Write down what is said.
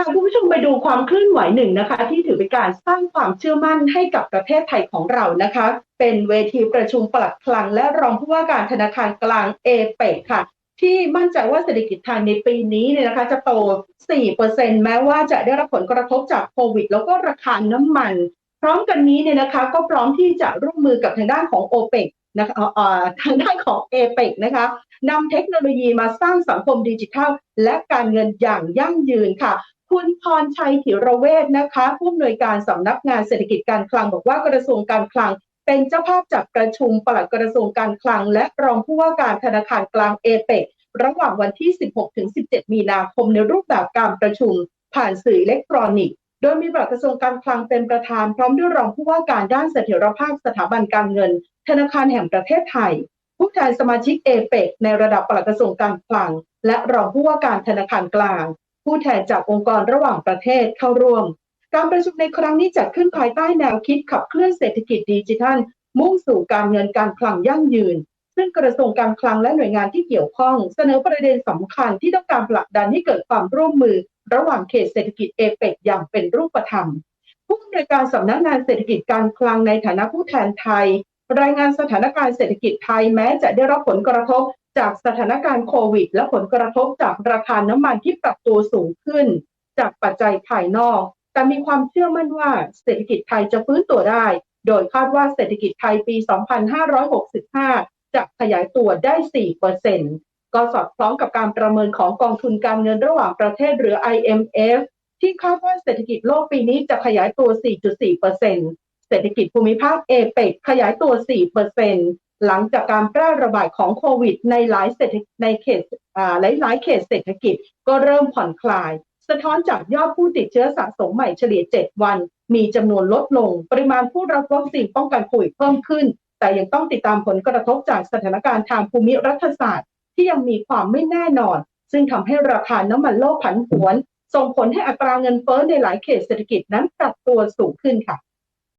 ค่ะคุณผู้ชมไปดูความเคลื่อนไหวหนึ่งนะคะ ที่ถือเป็นการสร้างความเชื่อมั่นให้กับประเทศไทยของเรานะคะ เป็นเวทีประชุมปลัดคลัง และรองผู้ว่าการธนาคารกลางเอเปกค่ะ ที่มั่นใจว่าเศรษฐกิจไทยในปีนี้เนี่ยนะคะ จะโต 4%แม้ว่าจะได้รับผลกระทบจากโควิด แล้วก็ราคาน้ำมัน พร้อมกันนี้เนี่ยนะคะ ก็พร้อมที่จะร่วมมือกับทางด้านของโอเปกนะคะทางด้านของเอเปกนะคะนำเทคโนโลยีมาสร้างสังคมดิจิทัล และการเงินอย่างยั่งยืนค่ะ คุณพรชัยถิรเวชนะคะผู้อำนวยการสำนักงานเศรษฐกิจการคลัง บอกว่ากระทรวงการคลัง เป็นเจ้าภาพจัดประชุมปลัดกระทรวงการคลัง และรองผู้ว่าการธนาคารกลางเอเปกระหว่างวันที่ 16-17 มีนาคมในรูปแบบการประชุม ผ่านสื่ออิเล็กทรอนิกส์ โดยมีปลัดกระทรวงการคลังเป็นประธาน พร้อมด้วยรองผู้ว่าการด้านเสถียรภาพสถาบันการเงิน ธนาคารแห่งประเทศไทย ผู้แทนสมาชิกเอเปกในระดับปลัดกระทรวงการคลัง และรองผู้ว่าการธนาคารกลาง ผู้แทนจากองค์กรระหว่างประเทศเข้าร่วม การประชุมในครั้งนี้จัดขึ้นภายใต้แนวคิดขับเคลื่อนเศรษฐกิจดิจิทัล มุ่งสู่การเงินการคลังยั่งยืน ซึ่งกระทรวงการคลังและหน่วยงานที่เกี่ยวข้อง เสนอประเด็นสำคัญที่ต้องการผลักดันให้เกิดความร่วมมือ ระหว่างเขตเศรษฐกิจเอเปกอย่างเป็นรูปธรรมผู้อำนวยการสำนักงานเศรษฐกิจการคลังในฐานะผู้แทนไทย รายงานสถานการณ์เศรษฐกิจไทยแม้จะได้รับผลกระทบ จากสถานการณ์โควิด และผลกระทบจากราคาน้ำมันที่ปรับตัวสูงขึ้น จากปัจจัยภายนอก แต่มีความเชื่อมั่นว่าเศรษฐกิจไทยจะฟื้นตัวได้ โดยคาดว่าเศรษฐกิจไทยปี 2565 จะขยายตัวได้ 4%ก็สอดคล้องกับการประเมินของกองทุนการเงินระหว่างประเทศหรือ IMF ที่คาดว่าเศรษฐกิจโลกปีนี้จะขยายตัว 4.4%เศรษฐกิจภูมิภาคเอเปกขยายตัว 4% หลังจากการแพร่ระบาดของโควิด ในหลายเศรษฐในเขตหลายหลายเขตเศรษฐกิจก็เริ่มผ่อนคลาย สะท้อนจากยอดผู้ติดเชื้อสะสมใหม่เฉลี่ย 7 วัน มีจำนวนลดลง ปริมาณผู้รับวัคซีนป้องกันโควิดเพิ่มขึ้น แต่ยังต้องติดตามผลกระทบจากสถานการณ์ทางภูมิรัฐศาสตร์ ที่ยังมีความไม่แน่นอน ซึ่งทำให้ราคาน้ำมันโลกผันผวน ส่งผลให้อัตราเงินเฟ้อในหลายเขตเศรษฐกิจนั้นปรับตัวสูงขึ้นค่ะ